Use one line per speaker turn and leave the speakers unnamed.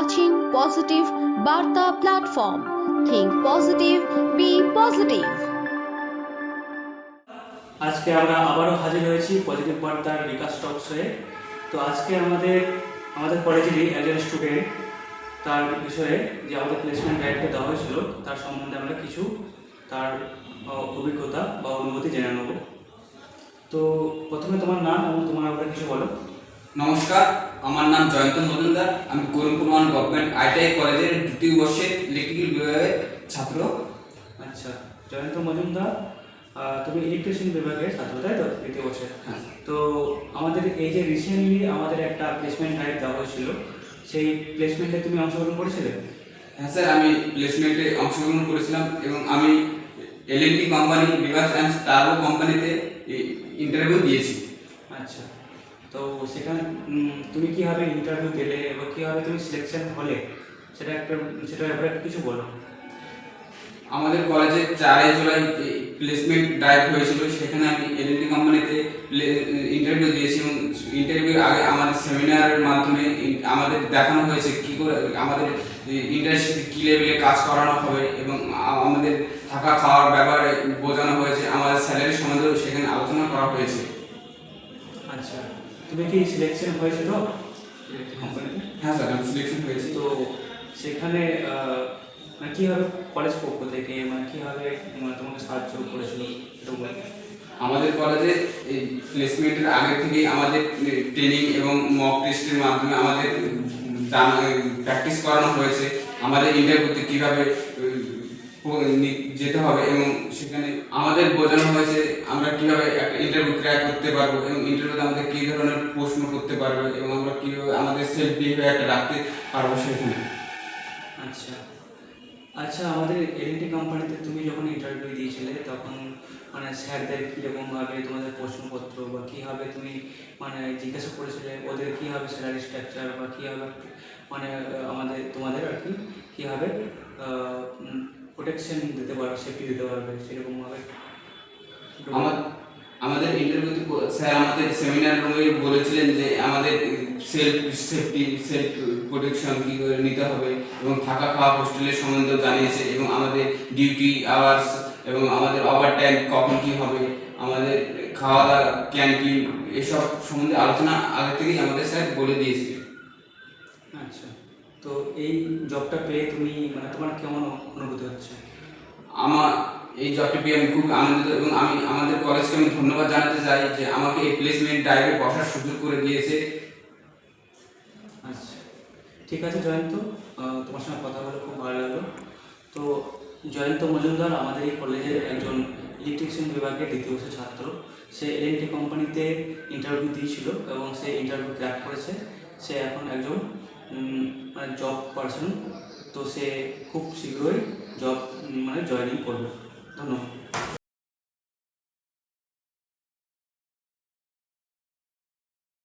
watching Positive Barta platform. Think positive, be positive.
আজকে আমরা আবারও হাজির হয়েছি পজিটিভ বার্তার বিকাশ টকস হয়ে তো আজকে আমাদের আমাদের কলেজেরই একজন স্টুডেন্ট তার বিষয়ে যে আমাদের প্লেসমেন্ট গাইডকে দেওয়া হয়েছিল তার সম্বন্ধে আমরা কিছু তার অভিজ্ঞতা বা অনুভূতি জেনে নেব তো প্রথমে তোমার নাম এবং তোমার ব্যাপারে কিছু বলো
নমস্কার আমার নাম জয়ন্ত মজুমদার। আমি করিমপুর ওয়ান গভর্নমেন্ট আইটিআই কলেজের দ্বিতীয় বর্ষের ইলেকট্রিক্যাল বিভাগের ছাত্র।
আচ্ছা জয়ন্ত মজুমদার তুমি ইলেকট্রিশিয়ান বিভাগের ছাত্র তাই তো? দ্বিতীয় বর্ষে।
হ্যাঁ
তো আমাদের এই যে রিসেন্টলি আমাদের একটা প্লেসমেন্ট গাইড দেওয়া হয়েছিল সেই প্লেসমেন্টে তুমি অংশগ্রহণ করেছিলে?
হ্যাঁ স্যার আমি প্লেসমেন্টে অংশগ্রহণ করেছিলাম এবং আমি L N L and T company বিভাগ অ্যান্ড স্টারো কোম্পানিতে ইন্টারভিউ দিয়েছি।
আচ্ছা। তো সেখানে তুমি কীভাবে ইন্টারভিউ দিলে এবং কীভাবে তুমি সিলেকশন হলে? সেটা একটা সেটা ব্যাপারে কিছু বলো।
আমাদের কলেজে চারই জুলাই প্লেসমেন্ট ড্রাইভ হয়েছিল। সেখানে আমি এলএনটি কোম্পানিতে ইন্টারভিউ দিয়েছি এবং ইন্টারভিউ আগে আমাদের সেমিনারের মাধ্যমে আমাদের দেখানো হয়েছে কি করে, আমাদের ইন্ডাস্ট্রিতে কী লেভেলে কাজ করানো হবে এবং আমাদের থাকা খাওয়ার ব্যাপারে বোঝানো হয়েছে। আমাদের স্যালারি সম্বন্ধেও সেখানে আলোচনা করা হয়েছে।
তুমি কি সিলেকশন হয়েছে তো?
হ্যাঁ স্যার আমি সিলেকশন হয়েছি
তো সেখানে মানে কীভাবে কলেজ পক্ষ থেকে মানে কীভাবে মানে তোমাকে সাহায্য করেছিল
আমাদের কলেজে এই প্লেসমেন্টের আগে থেকেই আমাদের ট্রেনিং এবং মক টেস্টের মাধ্যমে আমাদের প্র্যাকটিস করানো হয়েছে। আমাদের ইন্টারভিউতে কীভাবে যেতে হবে এবং সেখানে আমাদের বোঝানো হয়েছে আমরা কীভাবে একটা ইন্টারভিউ ক্র্যাক করতে পারব এবং ইন্টারভিউতে আমাদের কী ধরনের প্রশ্ন করতে পারব এবং আমরা কীভাবে আমাদের সেলফ বিহেভিয়ারটা রাখতে পারব সেখানে।
আচ্ছা। আচ্ছা আমাদের এলএনটি কোম্পানিতে তুমি যখন ইন্টারভিউ দিয়েছিলে, তখন মানে স্যারদের কীরকমভাবে তোমাদের প্রশ্নপত্র বা কীভাবে তুমি মানে জিজ্ঞাসা করেছিলে, ওদের কীভাবে স্যালারি স্ট্রাকচার বা কীভাবে মানে আমাদের, তোমাদের আর কি কীভাবে প্রোটেকশন দিতে পারবে সেফটি দিতে পারবে সেরকমভাবে।
আমার আমাদের ইন্টারভিউতে স্যার আমাদের সেমিনার রুমে বলেছিলেন যে আমাদের সেলফ সেফটি সেলফ প্রোটেকশন কী করে নিতে হবে এবং থাকা খাওয়া হোস্টেলের সম্বন্ধেও জানিয়েছে এবং আমাদের ডিউটি আওয়ার্স এবং আমাদের ওভার টাইম কখন কী হবে আমাদের খাওয়া দাওয়া ক্যান্টিন এসব সম্বন্ধে আলোচনা আগে থেকেই আমাদের স্যার বলে দিয়েছে
আচ্ছা তো এই জবটা পেয়ে তুমি মানে তোমার কেমন অনুভূতি হচ্ছে?
আমার এই জবটি পেয়ে আমি খুব আনন্দিত এবং আমি আমাদের কলেজকে আমি ধন্যবাদ জানাতে চাই যে আমাকে এই প্লেসমেন্ট ড্রাইভে বসার সুযোগ করে দিয়েছে।
আচ্ছা ঠিক আছে জয়ন্ত তোমার সঙ্গে কথা বলে খুব ভালো লাগল। তো জয়ন্ত মজুমদার আমাদের এই কলেজের একজন ইলেকট্রিশিয়ান বিভাগের দ্বিতীয় বর্ষের ছাত্র। সে এলএনটি কোম্পানিতে ইন্টারভিউ দিয়েছিল এবং সে ইন্টারভিউ ক্র্যাক করেছে। সে এখন একজন মানে জব পার্সন তো সে খুব শীঘ্রই জব মানে জয়েনিং করবে। ধন্যবাদ।